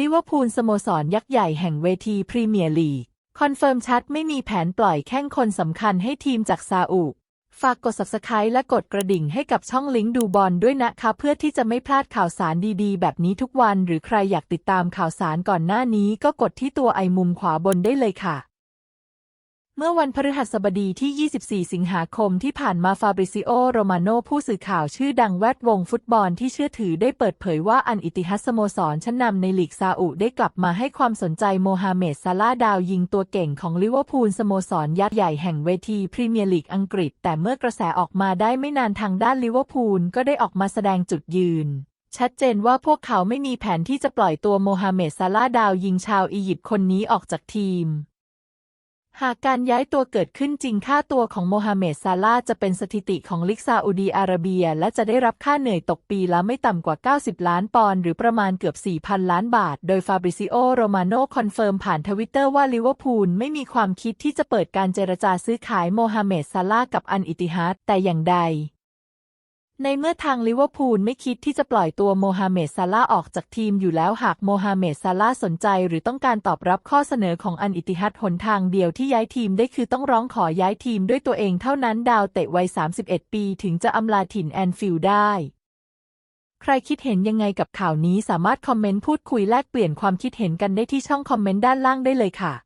ลิเวอร์พูลสโมสรยักษ์ใหญ่แห่งเวทีพรีเมียร์ลีก คอนเฟิร์มชัดไม่มีแผนปล่อยแข้งคนสำคัญให้ทีมจากซาอุ ฝากกด subscribe และกดกระดิ่งให้กับช่องลิงก์ดูบอลด้วยนะคะ เพื่อที่จะไม่พลาดข่าวสารดีๆ แบบนี้ทุกวัน หรือใครอยากติดตามข่าวสารก่อนหน้านี้ก็กดที่ตัวไอมุมขวาบนได้เลยค่ะ เมื่อวันพฤหัสบดีที่ 24 สิงหาคมที่ผ่านมาฟาบริซิโอ โรมาโนผู้สื่อข่าวชื่อดังแวดวงฟุตบอลที่เชื่อถือได้เปิดเผยว่าอันอิติฮัสโมสรชั้นนำในลีกซาอุได้กลับมาให้ความสนใจโมฮาเมดซาลาดาวยิงตัวเก่งของลิเวอร์พูลสโมสรยักษ์ใหญ่แห่งเวทีพรีเมียร์ลีกอังกฤษ แต่เมื่อกระแสออกมาได้ไม่นานทางด้านลิเวอร์พูลก็ได้ออกมาแสดงจุดยืนชัดเจนว่าพวกเขาไม่มีแผนที่จะปล่อยตัวโมฮาเมดซาลาดาวยิงชาวอียิปต์คนนี้ออกจากทีม หากการย้ายตัวเกิดขึ้นจริงค่าตัวของโมฮัมเหม็ดซาลาจะเป็นสถิติของลิกซาอุดีอาระเบีย และจะได้รับค่าเหนื่อยตกปีละไม่ต่ำกว่า 90 ล้านปอนด์หรือประมาณเกือบ 4,000 ล้านบาท โดยฟาบริซิโอ โรมาโนคอนเฟิร์มผ่านทวิตเตอร์ว่าลิเวอร์พูลไม่มีความคิดที่จะเปิดการเจรจาซื้อขายโมฮัมเหม็ดซาลากับอันอิติฮัดแต่อย่างใด ในเมื่อทางลิเวอร์พูลไม่คิดที่จะปล่อยตัวโมฮาเหม็ดซาลาออกจากทีมอยู่แล้วหากโมฮาเหม็ดซาลาสนใจหรือต้องการตอบรับข้อเสนอของอันอิติฮัดหนทางเดียวที่ย้ายทีมได้คือต้องร้องขอย้ายทีมด้วยตัวเองเท่านั้นดาวเตะวัย 31 ปีถึงจะอำลาถิ่นแอนฟิลด์ได้ ใครคิดเห็นยังไงกับข่าวนี้สามารถคอมเมนต์พูดคุยแลกเปลี่ยนความคิดเห็นกันได้ที่ช่องคอมเมนต์ด้านล่างได้เลยค่ะ